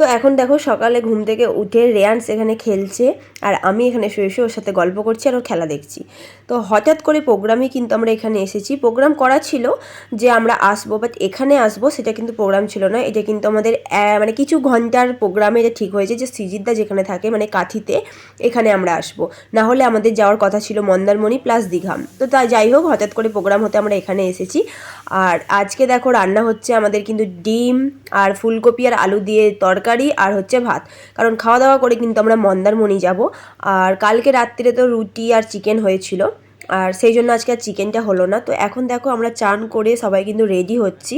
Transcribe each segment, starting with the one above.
তো এখন দেখো সকালে ঘুম থেকে উঠে রেয়ান্স এখানে খেলছে আর আমি এখানে শুয়ে শুয়ে ওর সাথে গল্প করছি আর ওর খেলা দেখছি। তো হঠাৎ করে প্রোগ্রামে কিন্তু আমরা এখানে এসেছি। প্রোগ্রাম করা ছিল যে আমরা আসব বাট এখানে আসব সেটা কিন্তু প্রোগ্রাম ছিল না। এটা কিন্তু আমাদের মানে কিছু ঘণ্টার প্রোগ্রামে এটা ঠিক হয়েছে যে সিজিদ্দা যেখানে থাকে মানে কাঠিতে এখানে আমরা আসব। না হলে আমাদের যাওয়ার কথা ছিল মন্দারমণি প্লাস দীঘাম। তো তা যাই হোক, হঠাৎ করে প্রোগ্রাম হতে আমরা এখানে এসেছি। আর আজকে দেখো রান্না হচ্ছে আমাদের কিন্তু ডিম আর ফুলকপি আর আলু দিয়ে তরকারি। আর হচ্ছে ভাত। কারণ খাওয়া দাওয়া করে কিন্তু আমরা মন্দারমণি যাব। আর কালকে রাত্রিরে তো রুটি আর চিকেন হয়েছিল। আর সেই জন্য আজকে আর চিকেনটা হলো না। তো এখন দেখো আমরা চান করে সবাই কিন্তু রেডি হচ্ছি।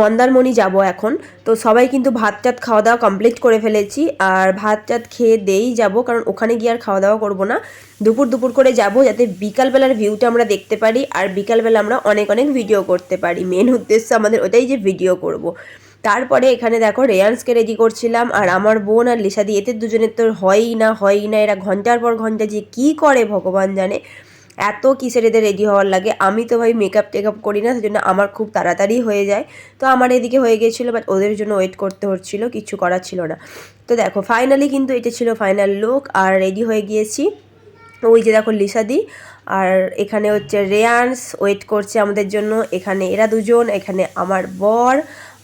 মন্দারমণি যাব এখন। তো সবাই কিন্তু ভাত টাত খাওয়া দাওয়া কমপ্লিট করে ফেলেছি। আর ভাত টাত খেয়ে দেই যাব। কারণ ওখানে গিয়ে আর খাওয়া দাওয়া করব না। দুপুর দুপুর করে যাব যাতে বিকালবেলার ভিউটা আমরা দেখতে পারি। আর বিকালবেলা আমরা অনেক অনেক ভিডিও করতে পারি। মেন উদ্দেশ্য আমাদের ওটাই যে ভিডিও করব। তারপরে এখানে দেখো, রেয়ান্সকে রেডি করছিলাম, আর আমার বোন আর লিসাদি এতে দুজনের তো হয়ই না হয়ই না, এরা ঘণ্টার পর ঘণ্টা যে কি করে ভগবান জানে, এত কিসের এদের রেডি হওয়ার লাগে, আমি তো ভাই মেকআপ টেকআপ করি না, সেজন্য আমার খুব তাড়াতাড়ি হয়ে যায়, তো আমার এদিকে হয়ে গিয়েছিল বাট ওদের জন্য ওয়েট করতে হচ্ছিল, কিছু করার ছিল না। তো দেখো ফাইনালি কিন্তু এটা ছিল ফাইনাল লুক আর রেডি হয়ে গিয়েছি, ওই যে দেখো লিসাদি আর এখানে হচ্ছে রেয়ান্স ওয়েট করছে আমাদের জন্য, এখানে এরা দুজন, এখানে আমার বর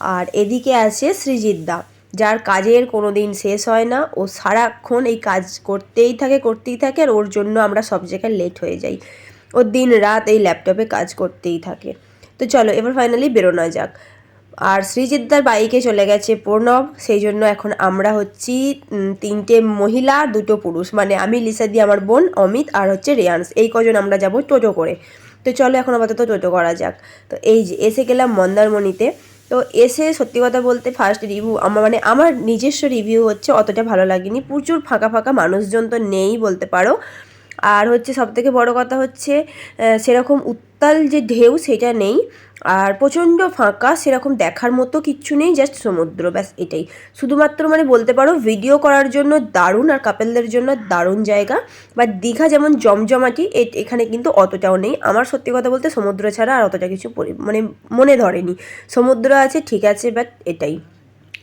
আর এদিকে আছে সৃজিৎদা যার কাজের কোনো দিন শেষ হয় না। ও সারাক্ষণ এই কাজ করতেই থাকে করতেই থাকে আর ওর জন্য আমরা সব জায়গায় লেট হয়ে যাই। ও দিন রাত এই ল্যাপটপে কাজ করতেই থাকে। তো চলো এবার ফাইনালি বেরোনো যাক। আর সৃজিতদার বাইকে চলে গেছে প্রণব, সেই জন্য এখন আমরা হচ্ছি তিনটে মহিলা, দুটো পুরুষ। মানে আমি, লিসা দিয়ে আমার বোন, অমিত আর হচ্ছে রেয়ান্স এই কজন আমরা যাব টোটো করে। তো চলো এখন আপাতত টোটো করা যাক। তো এই যে, এসে গেলাম মন্দারমণিতে। তো এসে সত্যি কথা বলতে ফার্স্ট রিভিউ আমার মানে আমার নিজস্ব রিভিউ হচ্ছে অতটা ভালো লাগেনি। প্রচুর ফাঁকা ফাঁকা মানুষজন তো নেই বলতে পারো। আর হচ্ছে সবথেকে বড় কথা হচ্ছে সেরকম উত্তাল যে ঢেউ সেটা নেই, আর প্রচণ্ড ফাঁকা সেরকম দেখার মতো কিচ্ছু নেই জাস্ট সমুদ্র, ব্যাস এটাই। শুধুমাত্র মানে বলতে পারো ভিডিও করার জন্য দারুণ আর কাপেলদের জন্য দারুণ জায়গা বা দীঘা যেমন জমজমাটি এখানে কিন্তু অতটাও নেই। আমার সত্যি কথা বলতে সমুদ্র ছাড়া আর অতটা কিছু মানে মনে ধরেনি। সমুদ্র আছে, ঠিক আছে বাট এটাই।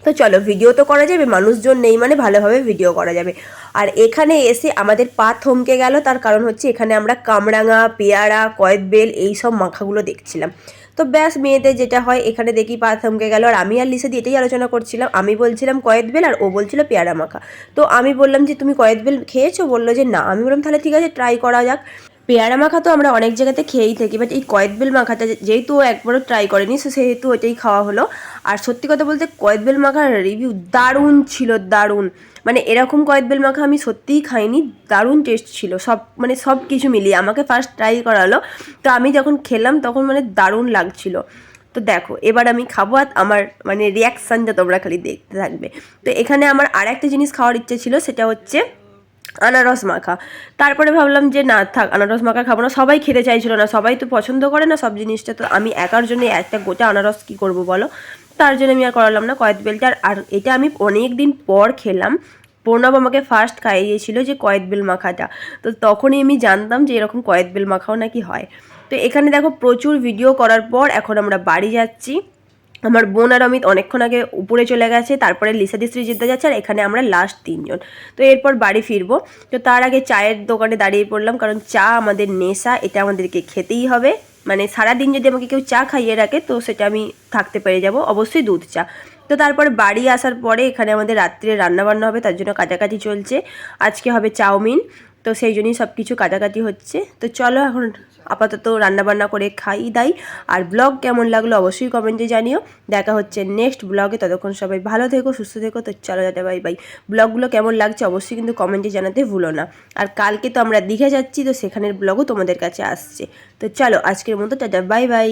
তো চলো ভিডিও তো করা যাবে, মানুষজন নেই মানে ভালোভাবে ভিডিও করা যাবে। আর এখানে এসে আমাদের পা থমকে গেল, তার কারণ হচ্ছে এখানে আমরা কামরাঙা, পেয়ারা কয়েদবেল এই সব মাখাগুলো দেখছিলাম। তো ব্যাস, মেয়েদের যেটা হয়, এখানে দেখি পা থমকে গেল। আর আমি আর লিসা দিয়ে এটাই আলোচনা করছিলাম। আমি বলছিলাম কয়েদবেল আর ও বলছিল পেয়ারা মাখা। তো আমি বললাম যে, তুমি কয়েদবেল খেয়েছো? বলল যে, না। আমি বললাম, তাহলে ঠিক আছে ট্রাই করা যাক। পেয়ারা মাখা তো আমরা অনেক জায়গাতে খেয়েই থাকি বাট এই কয়েদবেল মাখাটা যেহেতু একবারও ট্রাই করেনি, সো সেহেতু ওইটাই খাওয়া হলো। আর সত্যি কথা বলতে কয়েদবেল মাখার রিভিউ দারুণ ছিল, দারুণ। মানে এরকম কয়েদবেল মাখা আমি সত্যিই খাইনি, দারুণ টেস্ট ছিল। সব মানে সব কিছু মিলিয়ে আমাকে ফার্স্ট ট্রাই করালো। তো আমি যখন খেলাম তখন মানে দারুণ লাগছিল। তো দেখো, এবার আমি খাব আর আমার মানে রিয়াকশানটা তোমরা খালি দেখতে থাকবে। তো এখানে আমার আর একটা জিনিস খাওয়ার ইচ্ছে ছিল, সেটা হচ্ছে আনারস মাখা। তারপরে ভাবলাম যে, না, থাক, আনারস মাখা খাব না। সবাই খেতে চাইছিল না, সবাই তো পছন্দ করে না সব জিনিসটা। তো আমি একার জন্য একটা গোটা আনারস কি করব বলো? তার জন্য আমি আর করালাম না কয়েদ বেলটা। আর- এটা আমি অনেক দিন পর খেলাম। প্রণব আমাকে ফার্স্ট খাইয়েছিল যে, কয়েদ বেল মাখাটা। তো তখনই আমি জানতাম যে, এরকম কয়েদ বেল মাখাও নাকি হয়। তো এখানে দেখো প্রচুর ভিডিও করার পর এখন আমরা বাড়ি যাচ্ছি। আমার বোন আর অমিত অনেকক্ষণ আগে উপরে চলে গেছে, তারপরে লিসাদি শ্রীজিদ্দা যাচ্ছে আর এখানে আমরা লাস্ট তিনজন। তো এরপর বাড়ি ফিরবো। তো তার আগে চায়ের দোকানে দাঁড়িয়ে পড়লাম, কারণ চা আমাদের নেশা, এটা আমাদেরকে খেতেই হবে। মানে সারাদিন যদি আমাকে কেউ চা খাইয়ে রাখে, তো সেটা আমি থাকতে পেরে যাব। অবশ্যই দুধ চা। তো তারপরে বাড়ি আসার পরে এখানে আমাদের রাত্রে রান্না বান্না হবে, তার জন্য কাটাকাটি চলছে। আজকে হবে চাউমিন, তো সেই জন্যই সব কিছু কাটাকাটি হচ্ছে। তো চলো এখন আপাতত রান্নাবান্না করে খাই দাই। আর ব্লগ কেমন লাগল অবশ্যই কমেন্টে জানিও। দেখা হচ্ছে নেক্সট ব্লগে ততক্ষণ সবাই ভালো থেকো, সুস্থ থেকো। তো চলো যাতে বাই বাই ব্লগগুলো কেমন লাগছে অবশ্যই কিন্তু কমেন্টে জানাতে ভুলো না। আর কালকে তো আমরা দীঘা যাচ্ছি, তো সেখানের ব্লগও তোমাদের কাছে আসছে। তো চলো আজকের মতো টাটা বাই বাই